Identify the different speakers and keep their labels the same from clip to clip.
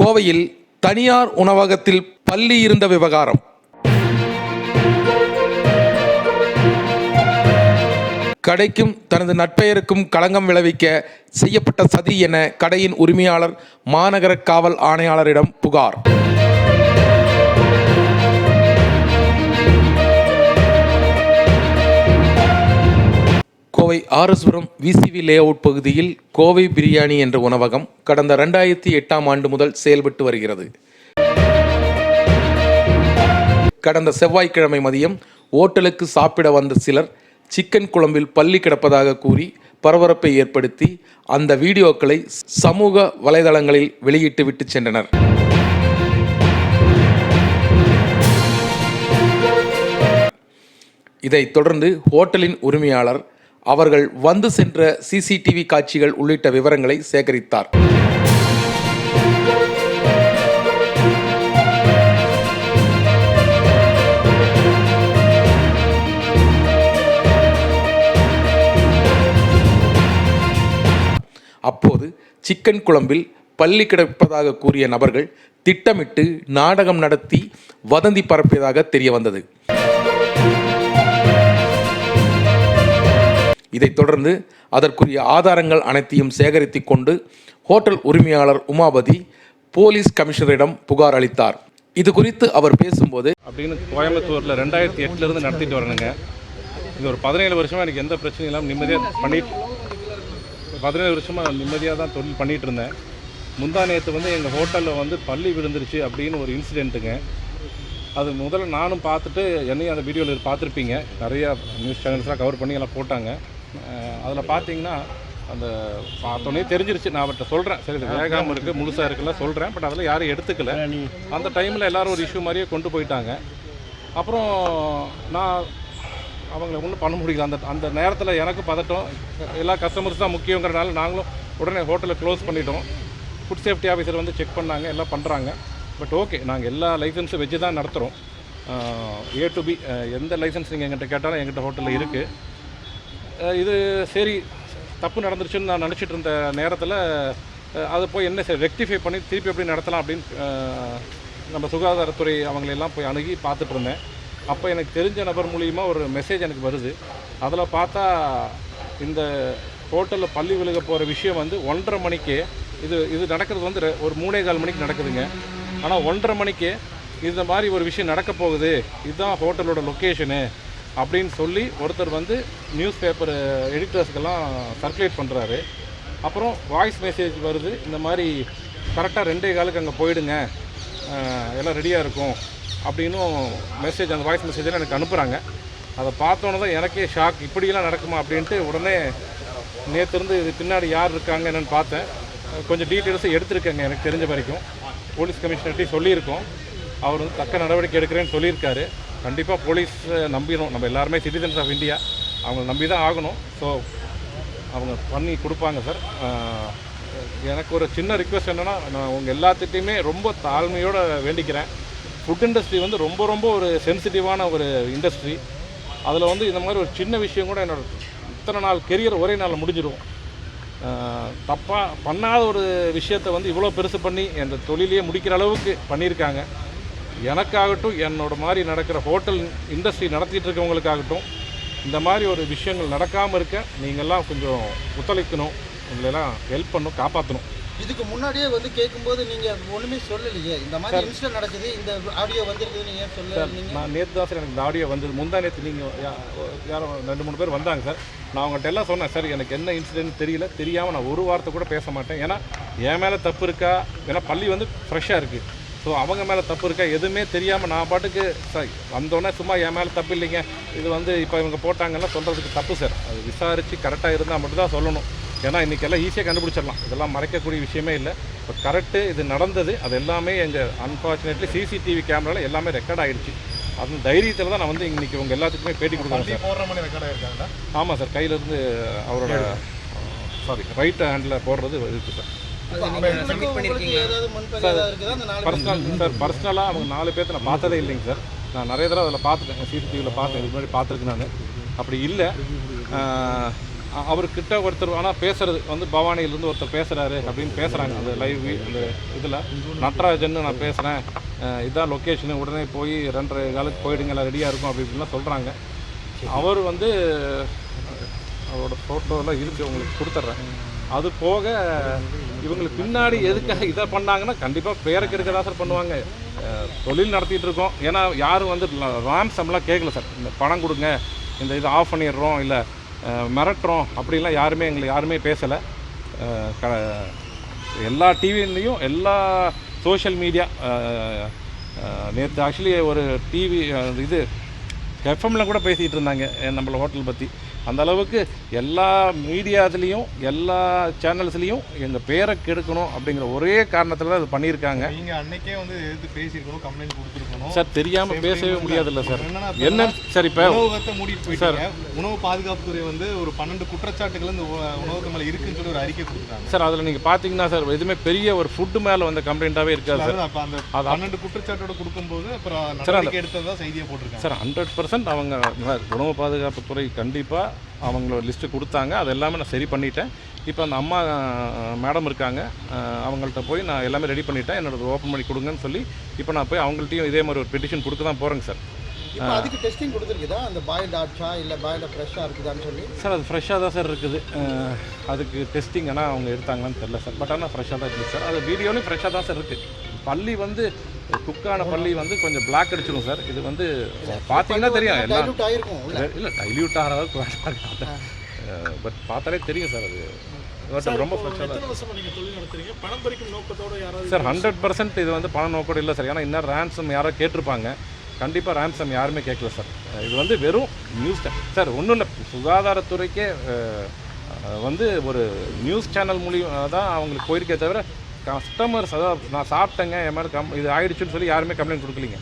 Speaker 1: கோவையில் தனியார் உணவகத்தில் பள்ளி இருந்த விவகாரம். கடைக்கும் தனது நட்பெயருக்கும் களங்கம் விளைவிக்க செய்யப்பட்ட சதி என கடையின் உரிமையாளர் மாநகர காவல் ஆணையாளரிடம் புகார். Kovai R S Puram V C V பகுதியில் கோவை பிரியாணி என்ற உணவகம் கடந்த ரெண்டாயிரத்தி எட்டாம் ஆண்டு முதல் செயல்பட்டு வருகிறது. கடந்த செவ்வாய்க்கிழமை மதியம் ஓட்டலுக்கு சாப்பிட வந்த சிலர் சிக்கன் குழம்பில் பள்ளி கிடப்பதாக கூறி பரபரப்பை ஏற்படுத்தி அந்த வீடியோக்களை சமூக வலைதளங்களில் வெளியிட்டு விட்டு சென்றனர். இதைத் தொடர்ந்து ஹோட்டலின் உரிமையாளர் அவர்கள் வந்து சென்ற சிசிடிவி காட்சிகள் உள்ளிட்ட விவரங்களை சேகரித்தார். அப்போது சிக்கன் குழம்பில் பள்ளி கிடப்பதாக கூறிய நபர்கள் திட்டமிட்டு நாடகம் நடத்தி வதந்தி பரப்பியதாக தெரிய வந்தது இதைத் தொடர்ந்து அதற்குரிய ஆதாரங்கள் அனைத்தையும் சேகரித்து கொண்டு ஹோட்டல் உரிமையாளர் உமாபதி போலீஸ் கமிஷனரிடம் புகார் அளித்தார். இது குறித்து அவர் பேசும்போது
Speaker 2: அப்படின்னு கோயம்புத்தூரில் ரெண்டாயிரத்தி எட்டுலேருந்து நடத்திட்டு வரணுங்க. இது ஒரு பதினேழு வருஷமாக எனக்கு எந்த பிரச்சனையும் இல்லாமல் நிம்மதியாக பண்ணிட்டு பதினேழு வருஷமாக நிம்மதியாக தான் தொழில் பண்ணிகிட்டு இருந்தேன். முந்தா நேற்று வந்து எங்கள் ஹோட்டலில் வந்து பள்ளி விழுந்துருச்சு அப்படின்னு ஒரு இன்சிடெண்ட்டுங்க அது முதல்ல நானும் பார்த்துட்டு என்னையும் அந்த வீடியோவில் பார்த்துருப்பீங்க. நிறையா நியூஸ் சேனல்ஸ்லாம் கவர் பண்ணி எல்லாம் போட்டாங்க. அதில் பார்த்தீங்கன்னா அந்த பார்த்தோன்னே தெரிஞ்சிருச்சு. நான் அவர்கிட்ட சொல்கிறேன் சரி இது வேகாமல் இருக்குது முழுசாக இருக்குல்ல சொல்கிறேன் பட் அதில் யாரும் எடுத்துக்கல. அந்த டைமில் எல்லாரும் ஒரு இஷ்யூ மாதிரியே கொண்டு போயிட்டாங்க. அப்புறம் நான் அவங்கள ஒன்றும் பண்ண முடியல. அந்த அந்த நேரத்தில் எனக்கு பதட்டம். எல்லா கஸ்டமர்ஸ் தான் முக்கியங்கிறனால நாங்களும் உடனே ஹோட்டலை க்ளோஸ் பண்ணிட்டோம். ஃபுட் சேஃப்டி ஆஃபீஸர் வந்து செக் பண்ணாங்க எல்லாம் பண்ணுறாங்க பட் ஓகே நாங்கள் எல்லா லைசன்ஸும் வச்சு தான் நடத்துகிறோம் ஏ டு பி எந்த லைசன்ஸ் நீங்கள் எங்கிட்ட கேட்டாலும் எங்கிட்ட ஹோட்டலில் இருக்குது இது சரி தப்பு நடந்துருச்சுன்னு நான் நினச்சிட்டு இருந்த நேரத்தில் அதை போய் என்ன சரி ரெக்டிஃபை பண்ணி திருப்பி எப்படி நடத்தலாம் அப்படின்னு நம்ம சுகாதாரத்துறை அவங்களெல்லாம் போய் அணுகி பார்த்துட்டு இருந்தேன் அப்போ எனக்கு தெரிஞ்ச நபர் மூலியமாக ஒரு மெசேஜ் எனக்கு வருது. அதில் பார்த்தா இந்த ஹோட்டலில் பள்ளி விழுக போகிற விஷயம் வந்து ஒன்றரை மணிக்கே இது இது நடக்கிறது வந்து ரெ- ஒரு மூணே கால் மணிக்கு நடக்குதுங்க. ஆனால் ஒன்றரை மணிக்கு இந்த மாதிரி ஒரு விஷயம் நடக்க போகுது. இதுதான் ஹோட்டலோட லொக்கேஷனு அப்படின்னு சொல்லி ஒருத்தர் வந்து நியூஸ் பேப்பர் எடிட்டர்ஸ்க்கெல்லாம் சர்க்குலேட் பண்ணுறாரு அப்புறம் வாய்ஸ் மெசேஜ் வருது இந்த மாதிரி கரெக்டாக ரெண்டே காலுக்கு அங்கே போயிடுங்க எல்லாம் ரெடியாக இருக்கும் அப்படின்னும் மெசேஜ் அந்த வாய்ஸ் மெசேஜெல்லாம் எனக்கு அனுப்புகிறாங்க அதை பார்த்தோன்னே தான் எனக்கே ஷாக் இப்படியெல்லாம் நடக்குமா அப்படின்ட்டு உடனே நேற்று இருந்து இது பின்னாடி யார் இருக்காங்க என்னென்னு பார்த்தேன். கொஞ்சம் டீட்டெயில்ஸும் எடுத்திருக்கேங்க எனக்கு தெரிஞ்ச வரைக்கும். போலீஸ் கமிஷனர்ட்டையும் சொல்லியிருக்கோம். அவர் வந்து தக்க நடவடிக்கை எடுக்கிறேன்னு சொல்லியிருக்காரு. கண்டிப்பாக போலீஸ் நம்பிடணும் நம்ம எல்லாருமே சிட்டிசன்ஸ் ஆஃப் இந்தியா அவங்கள நம்பி தான் ஆகணும். ஸோ அவங்க பண்ணி கொடுப்பாங்க சார் எனக்கு ஒரு சின்ன ரிக்வெஸ்ட் என்னென்னா நான் உங்கள் எல்லாத்துட்டையுமே ரொம்ப தாழ்மையோடு வேண்டிக்கிறேன். ஃபுட் இண்டஸ்ட்ரி வந்து ரொம்ப ரொம்ப ஒரு சென்சிட்டிவான ஒரு இண்டஸ்ட்ரி அதில் வந்து இந்த மாதிரி ஒரு சின்ன விஷயம் கூட என்னோட இத்தனை நாள் கெரியர் ஒரே நாளில் முடிஞ்சிடும் தப்பாக பண்ணாத ஒரு விஷயத்தை வந்து இவ்வளோ பெருசு பண்ணி அந்த தொழிலையே முடிக்கிற அளவுக்கு பண்ணியிருக்காங்க. எனக்காகட்டும் என்னோட மாதிரி நடக்கிற ஹோட்டல் இண்டஸ்ட்ரி நடத்திட்டு இருக்கவங்களுக்காகட்டும் இந்த மாதிரி ஒரு விஷயங்கள் நடக்காமல் இருக்க நீங்கள்லாம் கொஞ்சம் ஒத்துழைக்கணும் உங்களெல்லாம் ஹெல்ப் பண்ணணும் காப்பாற்றணும்
Speaker 3: இதுக்கு முன்னாடியே வந்து கேட்கும்போது நீங்க ஒண்ணுமே சொல்லலையே. இந்த மாதிரி இன்சிடென்ட் நடக்குது இந்த ஆடியோ வந்திருக்குது ஏன் நீங்க?
Speaker 2: நான் நேற்று தான் சார் எனக்கு இந்த ஆடியோ வந்தது. முந்தா நேற்று நீங்கள் யாரோ ரெண்டு மூணு பேர் வந்தாங்க சார். நான் அவங்கள்ட்ட எல்லாம் சொன்னேன் சார் எனக்கு என்ன இன்சிடென்ட் தெரியல. தெரியாமல் நான் ஒரு வார்த்தை கூட பேச மாட்டேன். ஏன்னா என் மேலே தப்பு இருக்கா? ஏன்னா பள்ளி வந்து ஃப்ரெஷ்ஷாக இருக்குது ஸோ அவங்க மேலே தப்பு இருக்கா? எதுவுமே தெரியாமல் நான் பாட்டுக்கு சார் வந்தோடனே சும்மா என் மேலே தப்பு இல்லைங்க. இது வந்து இப்போ இவங்க போட்டாங்கன்னா சொல்கிறதுக்கு தப்பு சார். அது விசாரித்து கரெக்டாக இருந்தால் மட்டும்தான் சொல்லணும். ஏன்னா இன்றைக்கி எல்லாம் ஈஸியாக கண்டுபிடிச்சிடலாம். இதெல்லாம் மறைக்கக்கூடிய விஷயமே இல்லை. இப்போ கரெக்டு இது நடந்தது. அது எல்லாமே எங்கள் அன்ஃபார்ச்சுனேட்லி சிசிடிவி கேமராவில் எல்லாமே ரெக்கார்ட் ஆகிடுச்சு அந்த தைரியத்தில் தான் நான் வந்து இன்னைக்கு உங்கள் எல்லாத்துக்குமே பேட்டி கொடுக்குறேன் சார்.
Speaker 4: போடுற மாதிரி ரெக்கார்ட் ஆயிருக்காங்களா?
Speaker 2: ஆமாம் சார். கையிலேருந்து அவரோட சாரி ரைட் ஹேண்டில் போடுறது இருக்குது சார். சார் பர்சனலாக அவங்க நாலு பேர்த்த நான் பார்த்ததே இல்லைங்க சார். நான் நிறைய தடவை அதில் பார்த்துட்டேன். சிசிடிவியில் பார்த்தேன். இது முன்னாடி பார்த்துருக்கேன் நான். அப்படி இல்லை. அவர்கிட்ட ஒருத்தர் ஆனால் பேசுறது வந்து பவானியிலேருந்து ஒருத்தர் பேசுகிறாரு அப்படின்னு பேசுகிறாங்க அந்த லைவ் அந்த இதில். நட்ராஜன் நான் பேசுகிறேன் இதான் லொக்கேஷனு உடனே போய் ரெண்டரை காலுக்கு போயிடுங்க எல்லாம் ரெடியாக இருக்கும் அப்படி இப்படிலாம் சொல்கிறாங்க அவர் வந்து அவரோட ஃபோட்டோலாம் இருக்குது உங்களுக்கு கொடுத்துட்றேன். அது போக இவங்களுக்கு பின்னாடி எதுக்காக இதை பண்ணாங்கன்னா கண்டிப்பாக பேருக்கு இருக்கதான் சார் பண்ணுவாங்க. தொழில் நடத்திட்டு இருக்கோம். ஏன்னா யாரும் வந்து ராம்சம்லாம் கேட்கல சார். இந்த பணம் கொடுங்க இந்த இதை ஆஃப் பண்ணிடுறோம் இல்லை மிரட்டுறோம் அப்படிலாம் யாருமே எங்களை யாருமே பேசலை. க எல்லா டிவிலையும் எல்லா சோஷியல் மீடியா நேற்று ஆக்சுவலி ஒரு டிவி இது எஃப்எம்ல கூட பேசிகிட்டு இருந்தாங்க நம்மளை ஹோட்டல் பற்றி அந்த அளவுக்கு எல்லா மீடியாத்துலேயும் எல்லா சேனல்ஸ்லேயும் எங்கள் பேரை கெடுக்கணும் அப்படிங்கிற ஒரே காரணத்தில் தான் இது பண்ணியிருக்காங்க.
Speaker 4: நீங்க அன்னைக்கே வந்து எதிர்த்து பேசியிருக்கணும் கம்ப்ளைண்ட் கொடுத்துருக்கணும்.
Speaker 2: சார் தெரியாமல் பேசவே முடியாதுல்ல சார். என்ன? சார் இப்போ
Speaker 4: உணவகத்தை மூடிட்டு போயிட்டாங்க. உணவு பாதுகாப்புத்துறை வந்து ஒரு பன்னெண்டு குற்றச்சாட்டுகள் இந்த உ- உணவகத்து மேல இருக்குன்னு சொல்லி ஒரு அறிக்கை கொடுத்துட்டாங்க.
Speaker 2: சார் அதில் நீங்கள் பார்த்தீங்கன்னா சார் எதுவுமே பெரிய ஒரு ஃபுட்டு மேலே வந்த கம்ப்ளைண்ட்டாகவே இருக்காது சார்
Speaker 4: அப்ப அந்த பன்னெண்டு குற்றச்சாட்டோட கொடுக்கும்போது அப்புறம் நடவடிக்கை எடுத்ததா செய்தியை போட்டிருக்காங்க.
Speaker 2: சார் ஹண்ட்ரட் பர்சன்ட் அவங்க உணவு பாதுகாப்புத்துறை கண்டிப்பாக அவங்களோட லிஸ்ட்டு கொடுத்தாங்க. அது எல்லாமே நான் சரி பண்ணிட்டேன். இப்போ அந்த அம்மா மேடம் இருக்காங்க. அவங்கள்ட்ட போய் நான் எல்லாமே ரெடி பண்ணிட்டேன். என்னோட ஓப்பன் பண்ணி கொடுங்கன்னு சொல்லி இப்போ நான் போய் அவங்கள்ட்டையும் இதே மாதிரி ஒரு பெட்டிஷன் கொடுக்க தான் போகிறேங்க சார்.
Speaker 3: அதுக்கு டெஸ்டிங் கொடுத்துருக்குதா? அந்த பாயில்ட் ஆச்சா இல்லை பாயில்ட் ஃப்ரெஷ்ஷாக இருக்குதான்னு சொல்லி?
Speaker 2: சார் அது ஃப்ரெஷ்ஷாக தான் சார் இருக்குது. அதுக்கு டெஸ்டிங் ஆனால் அவங்க எடுத்தாங்களான்னு தெரில சார். பட் ஆனால் ஃப்ரெஷ்ஷாக தான் இருக்குது சார். அது வீடியோலையும் ஃப்ரெஷ்ஷாக தான் சார் இருக்குது பள்ளி வந்து குக்கான பள்ளி வந்து கொஞ்சம் பிளாக் அடிச்சிடும் சார். இது வந்து பார்த்தீங்கன்னா தெரியும் எல்லாம். இல்லை டைல்யூட் ஆகிற அளவுக்கு வேண்டாம் பட் பார்த்தாலே தெரியும் சார் அது. ரொம்ப சார் ஹண்ட்ரட் பர்சன்ட் இது வந்து பண நோக்கோடு இல்லை சார். ஏன்னா இன்னும் ரேன்சம் யாரோ கேட்டிருப்பாங்க. கண்டிப்பாக ரேன்சம் யாருமே கேட்கல சார். இது வந்து வெறும் நியூஸ் சார் ஒன்றும் இல்லை. சுகாதாரத்துறைக்கே வந்து ஒரு நியூஸ் சேனல் மூலியம் தான் அவங்களுக்கு போயிருக்கே தவிர கஸ்டமர்ஸ் அதாவது நான் சாப்பிட்டேங்க என் மேலே கம் இது ஆயிடுச்சுன்னு சொல்லி யாருமே கம்ப்ளைண்ட் கொடுக்கலீங்க.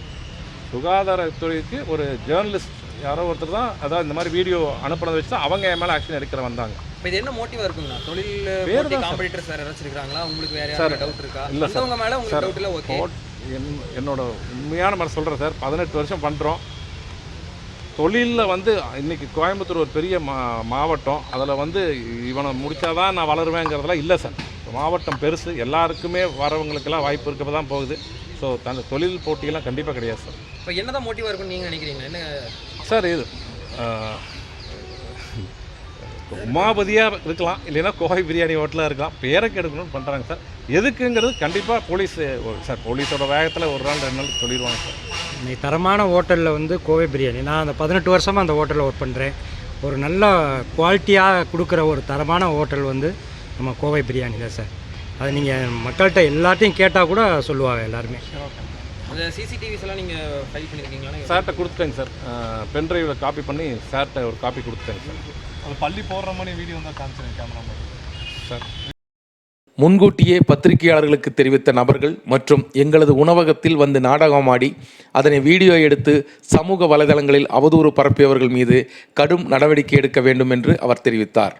Speaker 2: சுகாதாரத்துறைக்கு ஒரு ஜேர்னலிஸ்ட் யாரோ ஒருத்தர் தான் அதாவது இந்த மாதிரி வீடியோ அனுப்புனதை வச்சு தான் அவங்க என் மேலே ஆக்ஷன் எடுக்கிற வந்தாங்க.
Speaker 5: இப்போ இது என்ன மோட்டிவா இருக்குங்கண்ணா தொழில்
Speaker 2: வேறு
Speaker 5: போட்டி
Speaker 2: தான் சார்.
Speaker 5: யாராச்சும் இருக்காங்களா? உங்களுக்கு வேற
Speaker 2: சார்,
Speaker 5: டவுட் இருக்கா?
Speaker 2: இல்ல சார்.
Speaker 5: வந்தவங்க மேல உங்களுக்கு டவுட் இல்லை? ஓகே
Speaker 2: என் என்னோட உண்மையான மாதிரி சொல்கிறேன் சார். பதினெட்டு வருஷம் பண்ணுறோம் தொழிலில் வந்து இன்னைக்கு கோயம்புத்தூர் ஒரு பெரிய மா மாவட்டம். அதில் வந்து இவனை முடிச்சாதான் நான் வளருவேங்கிறதெல்லாம் இல்லை சார். மாவட்டம் பெருசு எல்லாருக்குமே வரவங்களுக்கெல்லாம் வாய்ப்பு இருக்க தான் போகுது. ஸோ அந்த தொழில் போட்டியெல்லாம் கண்டிப்பாக கிடையாது சார்.
Speaker 5: இப்போ என்னதான் மோட்டிவா இருக்கும்னு நீங்க நினைக்கிறீங்க என்ன?
Speaker 2: சார் இது உமாபதியாக இருக்கலாம் இல்லைன்னா கோவை பிரியாணி ஹோட்டலாக இருக்கலாம் பேருக்கு எடுக்கணும்னு பண்ணுறாங்க சார். எதுக்குங்கிறது கண்டிப்பாக போலீஸ் சார் போலீஸோட வேகத்தில் ஒரு நாள் ரெண்டு நாள் சொல்லிடுவாங்க சார்.
Speaker 6: இன்னைக்கு தரமான ஹோட்டலில் வந்து கோவை பிரியாணி. நான் அந்த பதினெட்டு வருஷமாக அந்த ஹோட்டலில் ஒர்க் பண்ணுறேன் ஒரு நல்ல குவாலிட்டியாக கொடுக்குற ஒரு தரமான ஹோட்டல் வந்து நம்ம கோவை பிரியாணி தான் சார். அது நீங்கள் மக்கள்கிட்ட எல்லாத்தையும் கேட்டால் கூட சொல்லுவாங்க எல்லாருமே.
Speaker 5: அந்த சிசிடிவிஸ் எல்லாம் நீங்க ஃபைல் பண்ணிருக்கீங்களா?
Speaker 2: சார்கிட்ட கொடுத்துட்டேங்க சார். பென்ட்ரைவில் காப்பி பண்ணி சார்கிட்ட ஒரு காப்பி கொடுத்துட்டேங்க சார்.
Speaker 4: அது பள்ளி போடுற மாதிரி வீடியோ தான் காமிச்சிருக்கேன் கேமரா
Speaker 2: சார்.
Speaker 1: முன்கூட்டியே பத்திரிகையாளர்களுக்கு தெரிவித்த நபர்கள் மற்றும் எங்களது உணவகத்தில் வந்து நாடகமாடி அதனை வீடியோ எடுத்து சமூக வலைதளங்களில் அவதூறு பரப்பியவர்கள் மீது கடும் நடவடிக்கை எடுக்க வேண்டும் என்று அவர் தெரிவித்தார்.